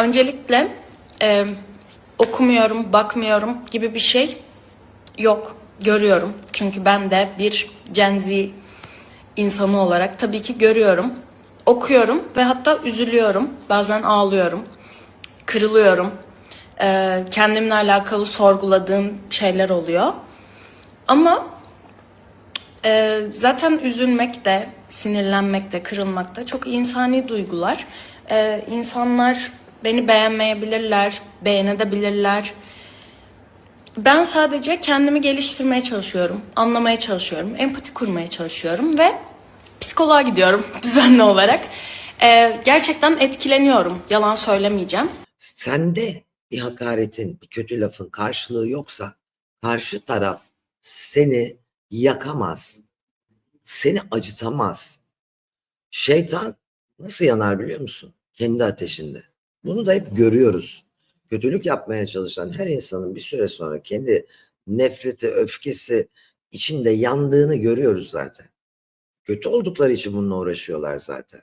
Öncelikle e, okumuyorum, bakmıyorum gibi bir şey yok. Görüyorum. Çünkü ben de bir Gen Z insanı olarak tabii ki görüyorum. Okuyorum ve hatta üzülüyorum. Bazen ağlıyorum. Kırılıyorum. E, kendimle alakalı sorguladığım şeyler oluyor. Ama ee, zaten üzülmek de, sinirlenmek de, kırılmak da çok insani duygular. Ee, insanlar beni beğenmeyebilirler, beğenebilirler. Ben sadece kendimi geliştirmeye çalışıyorum, anlamaya çalışıyorum, empati kurmaya çalışıyorum ve psikoloğa gidiyorum düzenli olarak. Ee, gerçekten etkileniyorum, yalan söylemeyeceğim. Sende bir hakaretin, bir kötü lafın karşılığı yoksa karşı taraf seni yakamaz. Seni acıtamaz. Şeytan nasıl yanar biliyor musun? Kendi ateşinde. Bunu da hep görüyoruz. Kötülük yapmaya çalışan her insanın bir süre sonra kendi nefreti, öfkesi içinde yandığını görüyoruz zaten. Kötü oldukları için bununla uğraşıyorlar zaten.